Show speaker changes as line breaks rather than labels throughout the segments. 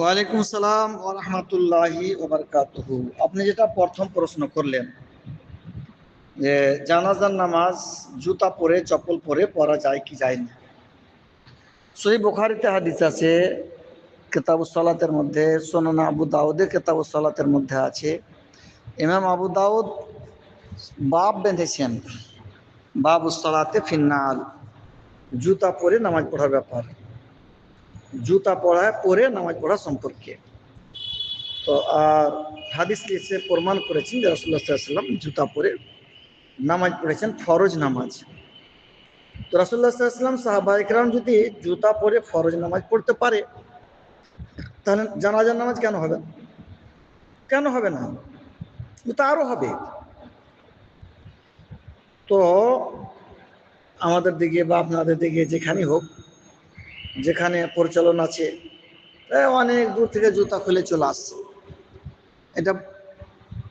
ওয়ালাইকুম সালাম ও রহমতুল্লাহি আপনি যেটা প্রথম প্রশ্ন করলেন, যে জানাজার নামাজ, জুতা পরে, চপ্পল পরে পরা যায় কি যায় না? সই বুখারিতে হাদিস আছে, কেতাব সালাতের মধ্যে, সোনানা আবু দাউদে কেতাব সালাতের মধ্যে আছে। ইমাম আবু দাউদ বাপ বেঁধেছেন, বাবু সালাতে ফিন্নাল জুতা পরে নামাজ পড়ার ব্যাপার। জুতা পড়া পরে নামাজ পড়া সম্পর্কে। তো, আর হাদিস এসে প্রমাণ করেছেন যে রসুল্লাহ সাল্লাম জুতা পরে নামাজ পড়েছেন, ফরজ নামাজ। তো রসুল্লাহ সাল্লাম সাহাবা ইকরাম যদি জুতা পরে ফরজ নামাজ পড়তে পারে, তাহলে জানাজার নামাজ কেন হবে? কেন হবে না? তা আরও হবে। তো আমাদের দিকে বা আপনাদের দিকে যেখানেই হোক যেখানে পরিচালন আছে অনেক দূর থেকে জুতা খুলে চলে আসছে। এটা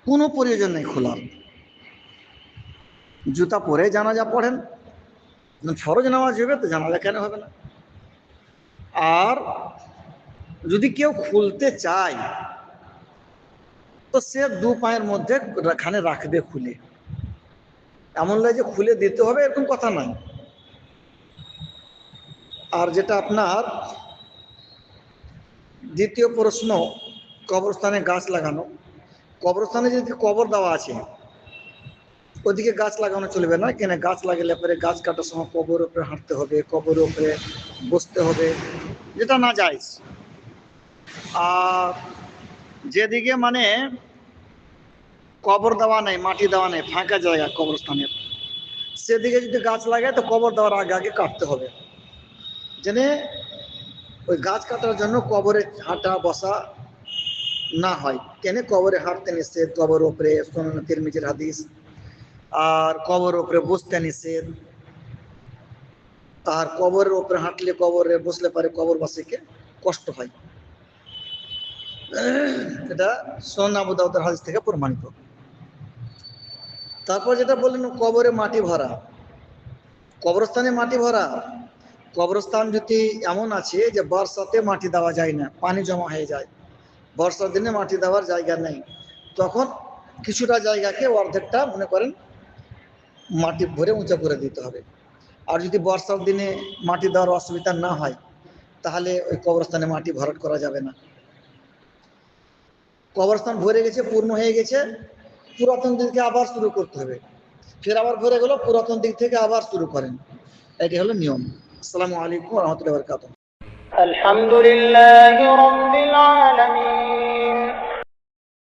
কোনো প্রয়োজন নেই খোলার জুতা পরে জানাজা পড়েন ফরজ নামাজ হবে তো জানাজা কেন হবে না? আর যদি কেউ খুলতে চায়, তো সে দু পায়ের মধ্যে খানে রাখবে খুলে। এমন লাগে যে খুলে দিতে হবে, এরকম কথা নাই আর যেটা আপনার দ্বিতীয় প্রশ্ন, কবরস্থানে গাছ লাগানো। কবরস্থানে যদি কবর দেওয়া আছে, ওদিকে গাছ লাগানো চলবে না কেন গাছ লাগালে পরে গাছ কাটার সময় কবর উপরে হাঁটতে হবে, কবর উপরে বসতে হবে, যেটা না যায়। আর যেদিকে মানে কবর দেওয়া নেই, মাটি দেওয়া নেই, ফাঁকা জায়গা কবরস্থানের, সেদিকে যদি গাছ লাগায় তো কবর দেওয়ার আগে আগে কাটতে হবে। জেনে ওই গাছ কাটার জন্য কবরে হাঁটা বসা না হয়। কেন কবরে হাঁটতে নিষেধ? কবর ওপরে সোনানা তিরমিজির হাদিস। আর কবর ওপরে বসতে নিষেধ? আর কবরের ওপরে হাঁটলে কবরে বসলে পারে কবরবাসীকে কষ্ট হয়। এটা সোনা আবুদাউদের হাদিস থেকে প্রমাণিত। তারপর যেটা বললেন, কবরে মাটি ভরা। কবরস্থানে মাটি ভরা। কবরস্থান যদি এমন আছে যে বর্ষাতে মাটি দেওয়া যায় না, পানি জমা হয়ে যায়, বর্ষার দিনে মাটি দেওয়ার জায়গা নেই, তখন কিছুটা জায়গাকে অর্ধেকটা মনে করেন মাটি ভরে উঁচা করে দিতে হবে। আর যদি বর্ষার দিনে মাটি দেওয়ার অসুবিধা না হয়, তাহলে ওই কবরস্থানে মাটি ভরাট করা যাবে না। কবরস্থান ভরে গেছে, পূর্ণ হয়ে গেছে, পুরাতন দিকে আবার শুরু করতে হবে। ফের আবার ভরে গেল, পুরাতন দিক থেকে আবার শুরু করেন। এটি হলো নিয়ম। السلام عليكم ورحمة الله وبركاته.
الحمد لله رب العالمين.